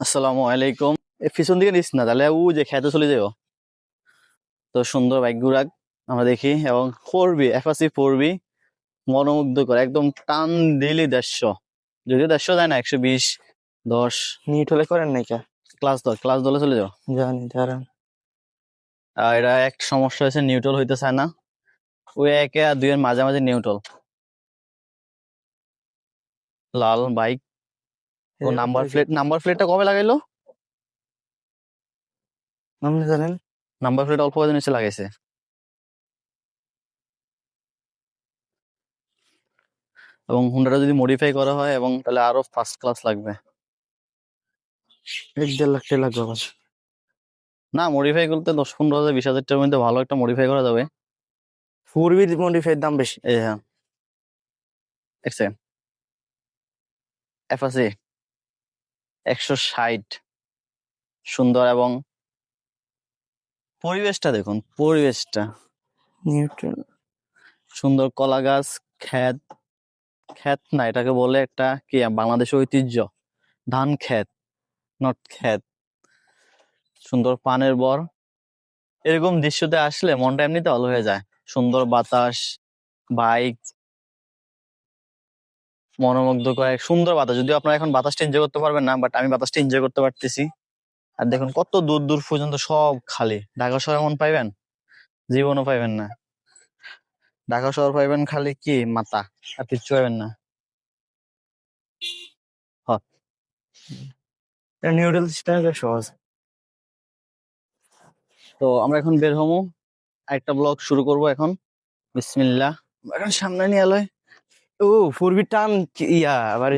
আসসালামু আলাইকুম। পিছন দিকে নিস না তাহলে ও যে খেতে চলে যাব তো সুন্দর বাইক গুড়াক আমরা দেখি। এবং পড়বি এফআসি পড়বি মনোমুগ্ধ করে একদম টান দিলি দেড়শো। যদিও দেড়শো যায় না একশো বিশ দশ। নিট হলে করেন নাই কে ক্লাস দশ ক্লাস দলে চলে যাও। জানি দাঁড়ান। আর এটা এক সমস্যা হয়েছে নিউট্রাল হইতে চায় না। ওই একে আর দুইয়ের মাঝামাঝি নিউট্রাল লাল বাইক। ও নাম্বার প্লেট নাম্বার প্লেটটা কবে লাগাইলো? আপনি জানেন? নাম্বার প্লেট অল্প কদিন এসে লাগাইছে। এবং হুন্ডাটা যদি মডিফাই করা হয় এবং তাহলে আরও ফার্স্ট ক্লাস লাগবে। এক দেড় লাখ টাকা লাগবে আমার। না মডিফাই করতে দশ পনেরো হাজার বিশ হাজার টাকার মধ্যে ভালো একটা মডিফাই করা যাবে। ফোর বি মডিফাইড দাম বেশি। হ্যাঁ। এক সেকেন্ড এফআসি একশো ষাট। সুন্দর এবং পরিবেশটা দেখুন পরিবেশটা। নিউট্রাল। সুন্দর কলা গাছ ক্ষেত ক্ষেত না এটাকে বলে একটা কি বাংলাদেশের ঐতিহ্য ধান ক্ষেত নট ক্ষেত। সুন্দর পানের বর। এরকম দৃশ্যতে আসলে মনটা এমনিতে ভালো হয়ে যায়। সুন্দর বাতাস বাইক মনোমুগ্ধ করে সুন্দর বাতাস। যদিও আপনারা এখন বাতাসটা এনজয় করতে পারবেন না বাট আমি বাতাসটা এনজয় করতে পারতেছি। আর দেখুন কত দূর দূর পর্যন্ত সব খালি। ঢাকা শহর এমন পাইবেন? জীবনও পাইবেন না। ঢাকা শহর পাইবেন খালি কি? মাথা। আর কিচ্ছু পাইবেন না। নিউট্রাল সিস্টেম সহজ। তো আমরা এখন বের হব। একটা ব্লগ শুরু করব এখন। বিসমিল্লাহ। এখন সামনে নিয়ে এলোয়। ও ফোর বি টান ইয়া আবার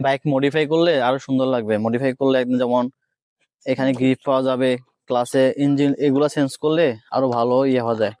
বাইক মডিফাই করলে আরও সুন্দর লাগবে। মডিফাই করলে একদম যেমন এখানে গ্রিপ পাওয়া যাবে ক্লাসে ইঞ্জিন এগুলা চেঞ্জ করলে আরও ভালো ইয়ে হওয়া যায়।